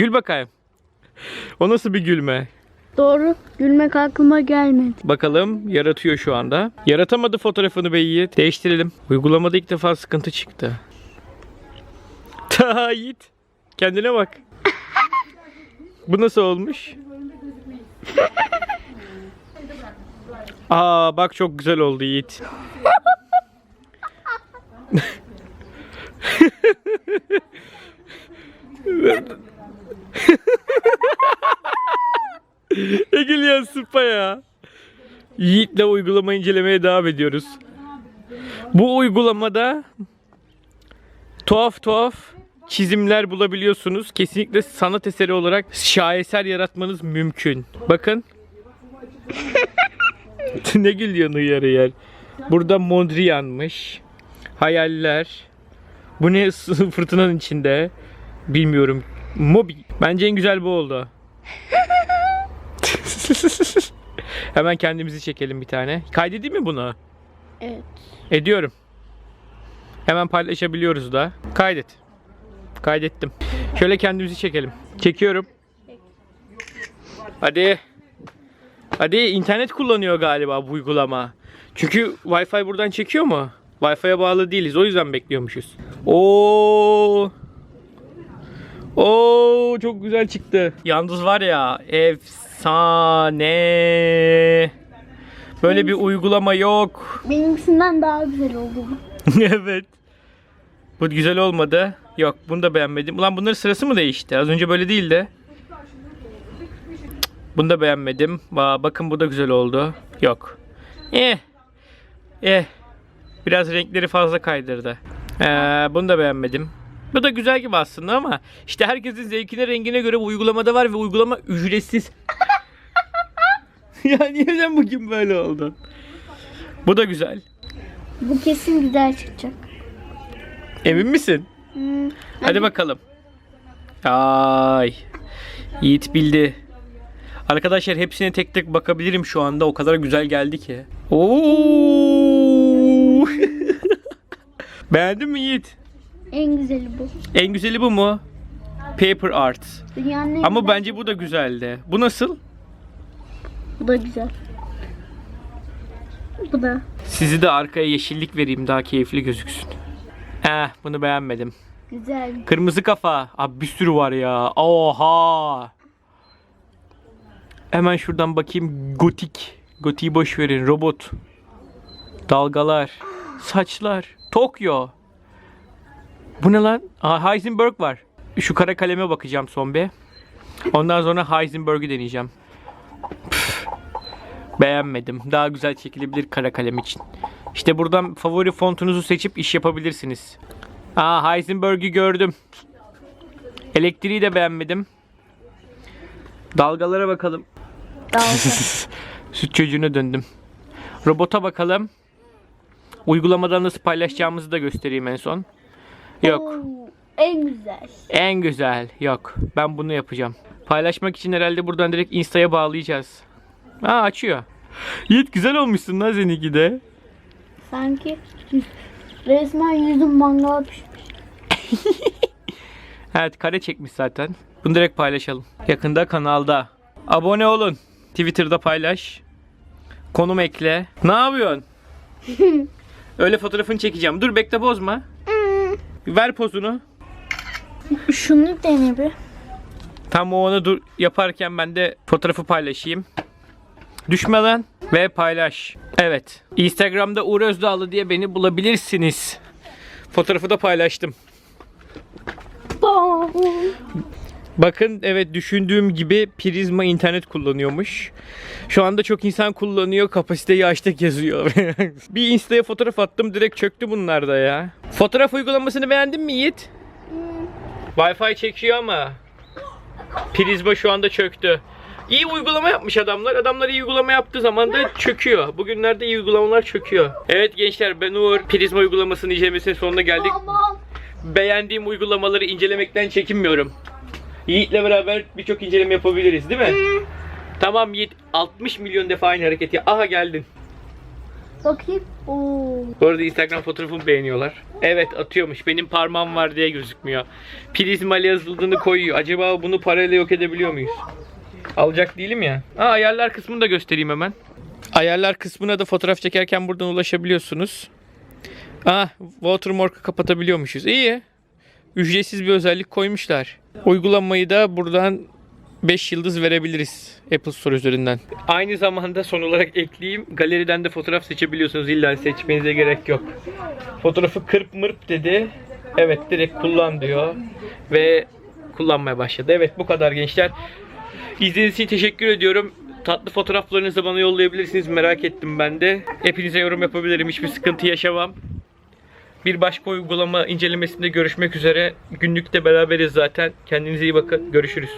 Gül bakayım. O nasıl bir gülme? Doğru. Gülmek aklıma gelmedi. Bakalım yaratıyor şu anda. Yaratamadı fotoğrafını be Yiğit. Değiştirelim. Uygulamada ilk defa sıkıntı çıktı. Ta Yiğit. Kendine bak. Bu nasıl olmuş? Aa bak çok güzel oldu Yiğit. Egil ya sıpa ya. Yiğit'le uygulama incelemeye devam ediyoruz. Bu uygulamada tuhaf tuhaf çizimler bulabiliyorsunuz. Kesinlikle sanat eseri olarak şaheser yaratmanız mümkün. Bakın. ne gülüyorsun yarı yer. Burada Mondrian'mış. Hayaller. Bu ne fırtınanın içinde? Bilmiyorum. Mobi. Bence en güzel bu oldu. Hemen kendimizi çekelim bir tane. Kaydedeyim mi bunu? Evet. Ediyorum. Hemen paylaşabiliyoruz da. Kaydet. Kaydettim. Şöyle kendimizi çekelim. Çekiyorum. Hadi. Hadi internet kullanıyor galiba bu uygulama. Çünkü Wi-Fi buradan çekiyor mu? Wi-Fi'ye bağlı değiliz. O yüzden bekliyormuşuz. Oo. Oo çok güzel çıktı. Yalnız var ya efsane. Böyle bir uygulama yok. Benimkisinden daha güzel oldu bu. evet. Bu güzel olmadı. Yok bunu da beğenmedim. Ulan bunların sırası mı değişti? Az önce böyle değildi. Bunu da beğenmedim. Aa, bakın bu da güzel oldu. Yok. Eh. Eh. Biraz renkleri fazla kaydırdı. Ee, bunu da beğenmedim. Bu da güzel gibi aslında ama işte herkesin zevkine rengine göre bu uygulamada var ve uygulama ücretsiz. ya neden bugün böyle oldu? Bu da güzel. Bu kesin güzel çıkacak. Emin misin? Hmm. Hadi bakalım. Ay. Yiğit bildi. Arkadaşlar hepsine tek tek bakabilirim şu anda. O kadar güzel geldi ki. Oo. Beğendin mi Yiğit? En güzeli bu. En güzeli bu mu? Paper art. Dünyanın en Ama güzel- bence bu da güzeldi. Bu nasıl? Bu da güzel. Bu da. Sizi de arkaya yeşillik vereyim daha keyifli gözüksün. Eh bunu beğenmedim. Güzel. Kırmızı kafa. Abi bir sürü var ya. Oha. Hemen şuradan bakayım. Gotik. Gotiği boş verin. Robot. Dalgalar. Saçlar. Tokyo. Bu ne lan? Aa, Heisenberg var. Şu kara kaleme bakacağım son bir. Ondan sonra Heisenberg'ü deneyeceğim. Püf. Beğenmedim. Daha güzel çekilebilir kara kalem için. İşte buradan favori fontunuzu seçip iş yapabilirsiniz. Aa Heisenberg'ü gördüm. Elektriği de beğenmedim. Dalgalara bakalım. Dalga. Süt çocuğuna döndüm. Robota bakalım. Uygulamadan nasıl paylaşacağımızı da göstereyim en son. Yok. Oo, en güzel. En güzel. Yok. Ben bunu yapacağım. Paylaşmak için herhalde buradan direkt Insta'ya bağlayacağız. Aa açıyor. Yiğit güzel olmuşsun lan seninki de. Sanki resmen yüzüm mangal pişmiş. Evet kare çekmiş zaten. Bunu direkt paylaşalım. Yakında kanalda. Abone olun. Twitter'da paylaş. Konum ekle. Ne yapıyorsun? Öyle fotoğrafını çekeceğim. Dur bekle bozma. Ver pozunu. Şunu dene bir. Tam o onu dur yaparken ben de fotoğrafı paylaşayım. Düşme lan ve paylaş. Evet. Instagram'da Uğur Özdağlı diye beni bulabilirsiniz. Fotoğrafı da paylaştım. Bakın evet düşündüğüm gibi Prizma internet kullanıyormuş. Şu anda çok insan kullanıyor kapasiteyi açtık yazıyor. bir insta'ya fotoğraf attım direkt çöktü bunlar da ya. Fotoğraf uygulamasını beğendin mi Yiğit? Wi-Fi çekiyor ama Prizma şu anda çöktü. İyi uygulama yapmış adamlar. Adamlar iyi uygulama yaptığı zaman da çöküyor. Bugünlerde iyi uygulamalar çöküyor. Evet gençler ben Uğur. Prizma uygulamasının incelemesinin sonuna geldik beğendiğim uygulamaları incelemekten çekinmiyorum. Yiğit'le beraber birçok inceleme yapabiliriz değil mi? Tamam Yiğit 60 milyon defa aynı hareketi. Aha geldin. Bakayım. Oo. Bu arada Instagram fotoğrafımı beğeniyorlar. Evet atıyormuş. Benim parmağım var diye gözükmüyor. Prizmalı yazıldığını koyuyor. Acaba bunu parayla yok edebiliyor muyuz? Alacak değilim ya. Aa, ayarlar kısmını da göstereyim hemen. Ayarlar kısmına da fotoğraf çekerken buradan ulaşabiliyorsunuz. Ah, watermark'ı kapatabiliyormuşuz. İyi. Ücretsiz bir özellik koymuşlar. Uygulamayı da buradan 5 yıldız verebiliriz Apple Store üzerinden. Aynı zamanda son olarak ekleyeyim. Galeriden de fotoğraf seçebiliyorsunuz. İlla seçmenize gerek yok. Fotoğrafı kırp mırp dedi. Evet direkt kullan diyor. Ve kullanmaya başladı. Evet bu kadar gençler. İzlediğiniz için teşekkür ediyorum. Tatlı fotoğraflarınızı bana yollayabilirsiniz. Merak ettim ben de. Hepinize yorum yapabilirim. Hiçbir sıkıntı yaşamam. Bir başka uygulama incelemesinde görüşmek üzere. Günlükte beraberiz zaten. Kendinize iyi bakın. Görüşürüz.